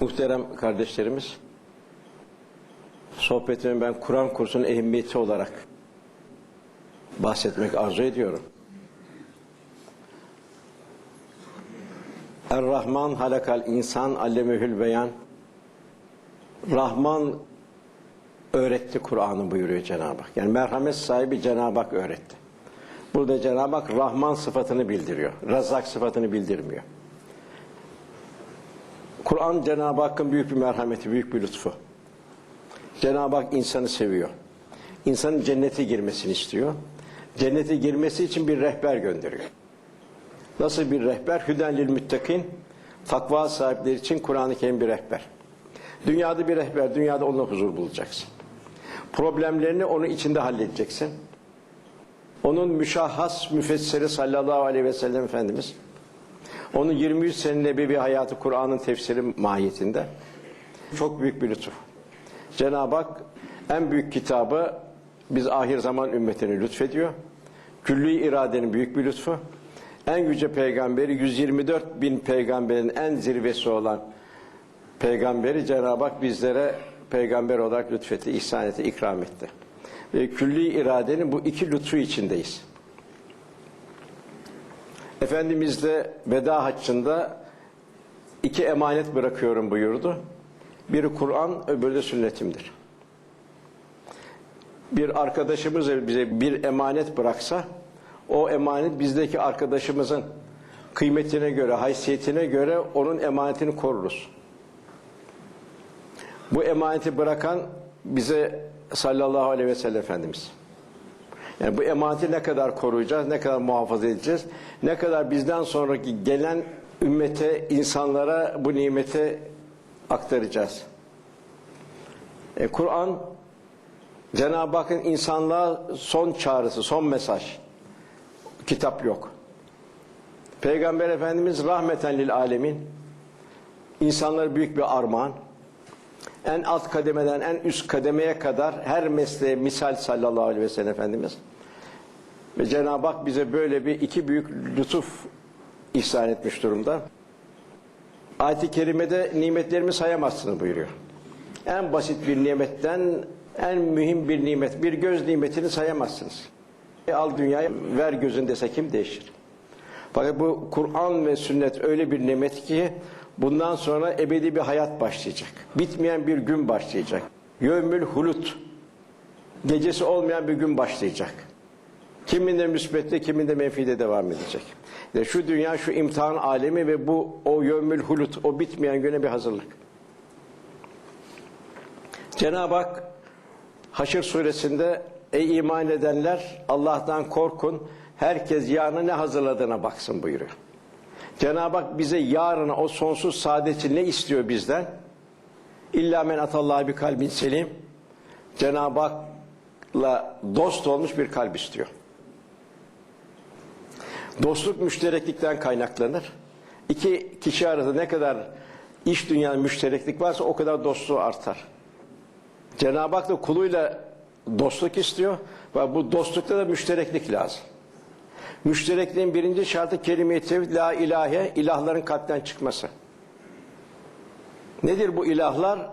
Muhterem kardeşlerimiz, sohbetimi ben Kur'an kursunun ehemmiyeti olarak bahsetmek arzu ediyorum. Er-Rahman halakal insan allemehül beyan. Rahman öğretti Kur'an'ı buyuruyor Cenab-ı Hak. Yani merhamet sahibi Cenab-ı Hak öğretti. Burada Cenab-ı Hak Rahman sıfatını bildiriyor. Razzak sıfatını bildirmiyor. Kur'an Cenab-ı Hakk'ın büyük bir merhameti, büyük bir lütfu. Cenab-ı Hak insanı seviyor. İnsanın cennete girmesini istiyor. Cennete girmesi için bir rehber gönderiyor. Nasıl bir rehber? Hüden lil müttakin. Takva sahipleri için Kur'an-ı Kerim bir rehber. Dünyada bir rehber, dünyada onunla huzur bulacaksın. Problemlerini onun içinde halledeceksin. Onun müşahhas müfessiri sallallahu aleyhi ve sellem Efendimiz, onun 23 sene nebevi hayatı Kur'an'ın tefsiri mahiyetinde çok büyük bir lütuf. Cenab-ı Hak en büyük kitabı biz ahir zaman ümmetine lütfediyor. Külli iradenin büyük bir lütfu. En yüce peygamberi 124 bin peygamberin en zirvesi olan peygamberi Cenab-ı Hak bizlere peygamber olarak lütfetti, ihsan etti, ikram etti. Ve külli iradenin bu iki lütfu içindeyiz. Efendimiz de veda haccında iki emanet bırakıyorum buyurdu. Biri Kur'an, öbürü de sünnetimdir. Bir arkadaşımız bize bir emanet bıraksa, o emanet bizdeki arkadaşımızın kıymetine göre, haysiyetine göre onun emanetini koruruz. Bu emaneti bırakan bize sallallahu aleyhi ve sellem Efendimiz. Yani bu emaneti ne kadar koruyacağız, ne kadar muhafaza edeceğiz, ne kadar bizden sonraki gelen ümmete, insanlara bu nimeti aktaracağız. E, Kur'an Cenab-ı Hakk'ın insanlığa son çağrısı, son mesaj. Kitap yok. Peygamber Efendimiz rahmeten lil alemin. İnsanlara büyük bir armağan. En alt kademeden en üst kademeye kadar her mesleğe misal sallallahu aleyhi ve sellem Efendimiz. Ve Cenab-ı Hak bize böyle bir iki büyük lütuf ihsan etmiş durumda. Ayet-i Kerime'de nimetlerimi sayamazsınız buyuruyor. En basit bir nimetten en mühim bir nimet, bir göz nimetini sayamazsınız. E, al dünyayı ver gözün dese kim değişir? Fakat bu Kur'an ve sünnet öyle bir nimet ki bundan sonra ebedi bir hayat başlayacak. Bitmeyen bir gün başlayacak. Yövmül hulut. Gecesi olmayan bir gün başlayacak. Kiminde müsbette, kiminde menfide devam edecek. İşte şu dünya, şu imtihan alemi ve bu o yövmül hulut, o bitmeyen güne bir hazırlık. Cenab-ı Hak Haşr suresinde ey iman edenler Allah'tan korkun. Herkes yarına ne hazırladığına baksın buyuruyor. Cenab-ı Hak bize yarına o sonsuz saadeti ne istiyor bizden? İlla men atallahi bir kalbin selim. Cenab-ı Hak'la dost olmuş bir kalp istiyor. Dostluk müştereklikten kaynaklanır. İki kişi arasında ne kadar iş dünyanın müştereklik varsa o kadar dostluğu artar. Cenab-ı Hak da kuluyla dostluk istiyor ve bu dostlukta da müştereklik lazım. Müşterekliğin birinci şartı kelime-i tevhid, la ilahe, ilahların kalpten çıkması. Nedir bu ilahlar?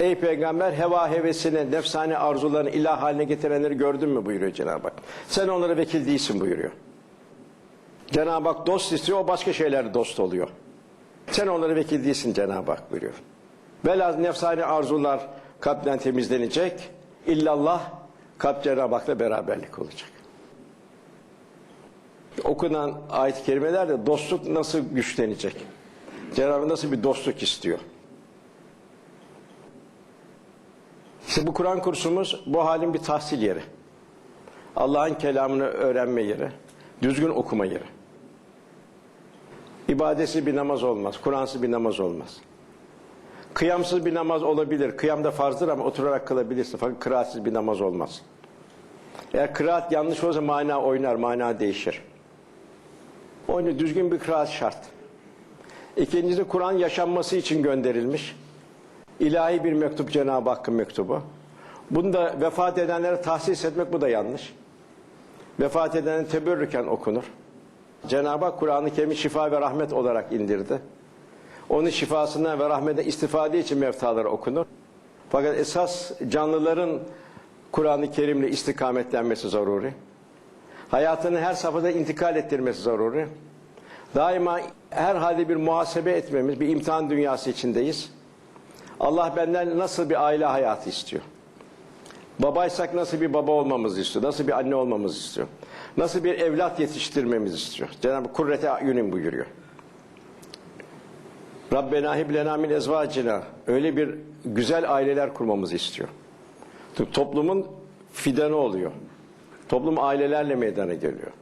Ey peygamber heva hevesini, nefsane arzularını ilah haline getirenleri gördün mü buyuruyor Cenab-ı Hak. Sen onlara vekil değilsin buyuruyor. Cenab-ı Hak dost istiyor, o başka şeylerle dost oluyor. Sen onlara vekil değilsin Cenab-ı Hak buyuruyor. Velaz nefsane arzular kalpten temizlenecek. İllallah kalp Cenab-ı Hak'la beraberlik olacak. Okunan ayet-i kerimelerde dostluk nasıl güçlenecek? Cenab-ı nasıl bir dostluk istiyor? İşte bu Kur'an kursumuz bu halin bir tahsil yeri. Allah'ın kelamını öğrenme yeri. Düzgün okuma yeri. İbadesi bir namaz olmaz. Kur'ansız bir namaz olmaz. Kıyamsız bir namaz olabilir. Kıyam da farzdır ama oturarak kılabilirsin. Fakat kıraatsiz bir namaz olmaz. Eğer kıraat yanlış olursa mana oynar, mana değişir. Onun için düzgün bir kıraat şart. İkincisi Kur'an yaşanması için gönderilmiş. İlahi bir mektup Cenab-ı Hakk'ın mektubu. Bunu da vefat edenlere tahsis etmek bu da yanlış. Vefat edenin teberrüken okunur. Cenab-ı Hak Kur'an-ı şifa ve rahmet olarak indirdi. Onun şifasından ve rahmetinden istifade için mevtaları okunur. Fakat esas canlıların Kur'an-ı Kerim'le istikametlenmesi zaruri. Hayatını her safhada intikal ettirmesi zaruri. Daima her halde bir muhasebe etmemiz, bir imtihan dünyası içindeyiz. Allah benden nasıl bir aile hayatı istiyor? Babaysak nasıl bir baba olmamızı istiyor? Nasıl bir anne olmamızı istiyor? Nasıl bir evlat yetiştirmemizi istiyor? Cenab-ı Kurrete Ayunin buyuruyor. Rabbena hiblena min ezvacina. Öyle bir güzel aileler kurmamızı istiyor. Toplumun fidanı oluyor. Toplum ailelerle meydana geliyor.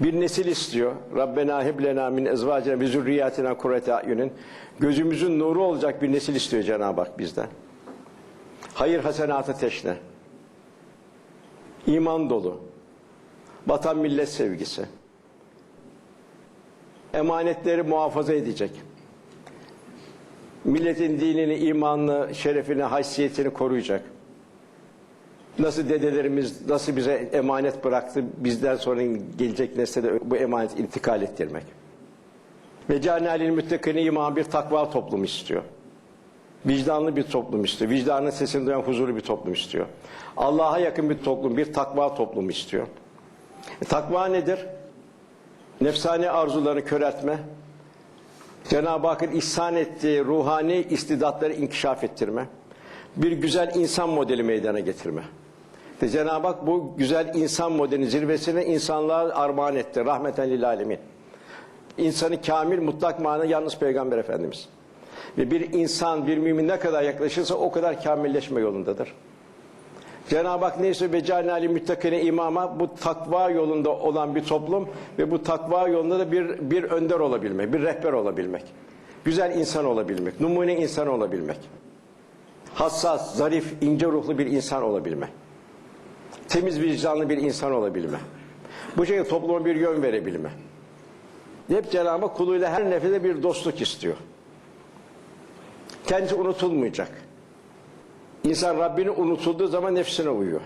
Bir nesil istiyor. Rabbena hiblena min ezvacina ve zürriyatina kurrete. Gözümüzün nuru olacak bir nesil istiyor Cenab-ı Hak bizden. Hayır hasenatı teşne. İman dolu. Vatan millet sevgisi. Emanetleri muhafaza edecek. Milletin dinini, imanını, şerefini, haysiyetini koruyacak. Nasıl dedelerimiz nasıl bize emanet bıraktı, bizden sonra gelecek nesle de bu emanet intikal ettirmek. Ve canalil müttekini iman bir takva toplumu istiyor. Vicdanlı bir toplum istiyor. Vicdanın sesini duyan huzurlu bir toplum istiyor. Allah'a yakın bir toplum, bir takva toplumu istiyor. E, takva nedir? Nefsani arzularını köreltme, Cenab-ı Hakk'ın ihsan ettiği ruhani istidatları inkişaf ettirme, bir güzel insan modeli meydana getirme. İşte Cenab-ı Hak bu güzel insan modelinin zirvesine insanlığa armağan etti. Rahmeten lil alemin. İnsanı kamil, mutlak manada yalnız Peygamber Efendimiz. Ve bir insan, bir mümin ne kadar yaklaşırsa o kadar kamilleşme yolundadır. Cenab-ı Hak neyse ve canali müttakine imama bu takva yolunda olan bir toplum ve bu takva yolunda da bir, bir önder olabilmek, bir rehber olabilmek. Güzel insan olabilmek, numune insan olabilmek. Hassas, zarif, ince ruhlu bir insan olabilmek. Temiz vicdanlı bir insan olabilme. Bu şekilde topluma bir yön verebilme. Hep Cenab-ı kuluyla her nefede bir dostluk istiyor. Kendisi unutulmayacak. İnsan Rabbini unutulduğu zaman nefsine uyuyor.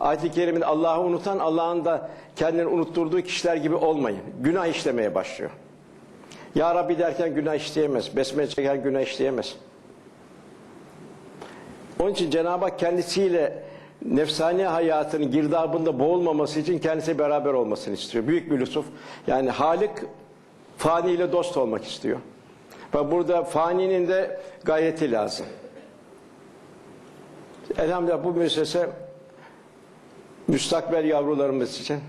Ayet-i Kerime'de Allah'ı unutan Allah'ın da kendini unutturduğu kişiler gibi olmayın. Günah işlemeye başlıyor. Ya Rabbi derken günah işleyemez. Besmele çeken günah işleyemez. Onun için Cenab-ı Hak kendisiyle nefsani hayatının girdabında boğulmaması için kendisi beraber olmasını istiyor. Büyük bir lütuf. Yani Halik faniyle dost olmak istiyor. Ve burada faninin de gayreti lazım. Elhamdülillah bu müessese müstakbel yavrularımız için,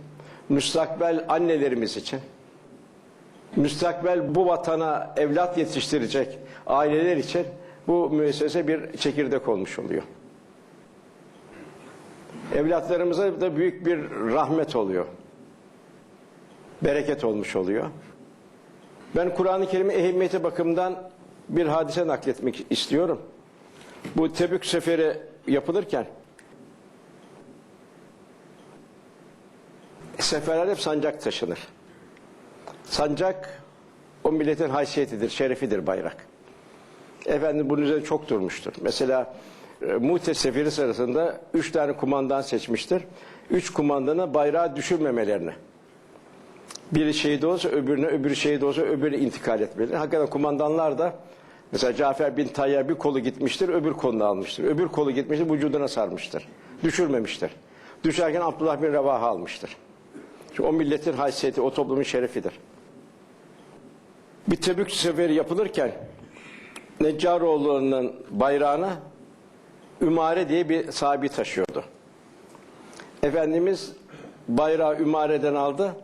müstakbel annelerimiz için, müstakbel bu vatana evlat yetiştirecek aileler için bu müessese bir çekirdek olmuş oluyor. Evlatlarımıza da büyük bir rahmet oluyor. Bereket olmuş oluyor. Ben Kur'an-ı Kerim'in ehemmiyeti bakımından bir hadise nakletmek istiyorum. Bu Tebük seferi yapılırken seferler hep sancak taşınır. Sancak o milletin haysiyetidir, şerefidir bayrak. Efendim bunun üzerine çok durmuştur. Mesela e, Mute seferi sırasında üç tane kumandan seçmiştir. Üç kumandana bayrağı düşürmemelerini. Biri şehit olsa öbürüne, öbürü şehit olsa öbürü intikal etmeli. Hakikaten kumandanlar da mesela Cafer bin Tayyar bir kolu gitmiştir, öbür kolunu almıştır. Öbür kolu gitmiştir, vücuduna sarmıştır. Düşürmemiştir. Düşerken Abdullah bin Revaha almıştır. Çünkü o milletin haysiyeti, o toplumun şerefidir. Bir Tebük seferi yapılırken Neccaroğullarının bayrağına Ümare diye bir sahibi taşıyordu. Efendimiz bayrağı Ümare'den aldı,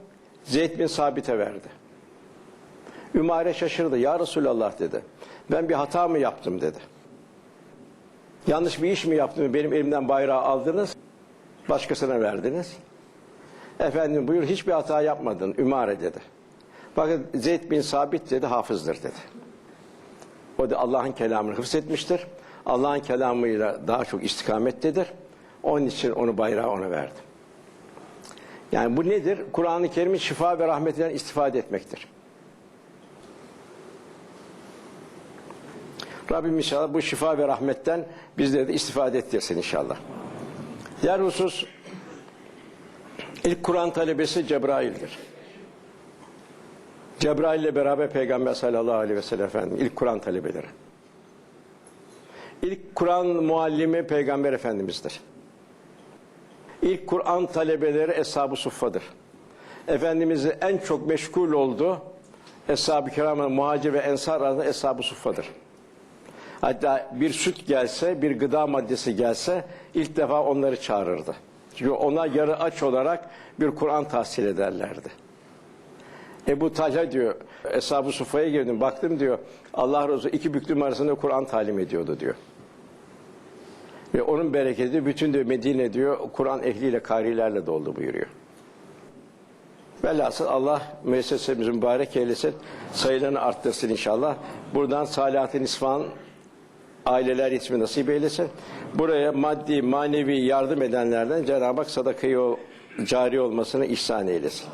Zeyd bin Sabit'e verdi. Ümare şaşırdı. Ya Resulallah dedi. Ben bir hata mı yaptım dedi. Yanlış bir iş mi yaptım? Benim elimden bayrağı aldınız, başkasına verdiniz. Efendim buyur hiçbir hata yapmadın Ümare dedi. Bakın Zeyd bin Sabit dedi hafızdır dedi. O da Allah'ın kelamını hıfzetmiştir. Allah'ın kelamıyla daha çok istikamettedir. Onun için onu bayrağı ona verdi. Yani bu nedir? Kur'an-ı Kerim'in şifa ve rahmetinden istifade etmektir. Rabbim inşallah bu şifa ve rahmetten bizleri de istifade ettirsin inşallah. Diğer husus ilk Kur'an talebesi Cebrail'dir. Cebrail ile beraber Peygamber sallallahu aleyhi ve sellem Efendimiz ilk Kur'an talebeleri. İlk Kur'an muallimi Peygamber Efendimiz'dir. İlk Kur'an talebeleri Eshab-ı Suffa'dır. Efendimiz'i en çok meşgul olduğu Eshab-ı Kiram'ın muhacir ve ensar arasında Eshab-ı Suffa'dır. Hatta bir süt gelse, bir gıda maddesi gelse ilk defa onları çağırırdı. Çünkü ona yarı aç olarak bir Kur'an tahsil ederlerdi. Ebu Talha diyor, Eshab-ı Suffa'ya girdim, baktım diyor, Allah Resulü iki büklüm arasında Kur'an talim ediyordu diyor. Ve onun bereketi bütün diyor Medine diyor, Kur'an ehliyle, karilerle doldu buyuruyor. Velhasıl Allah müessesemizi mübarek eylesin, sayılarını arttırsın inşallah. Buradan Salahattin İsfahan aileler ismi nasip eylesin. Buraya maddi, manevi yardım edenlerden Cenab-ı Hak sadakayı cari olmasını ihsan eylesin.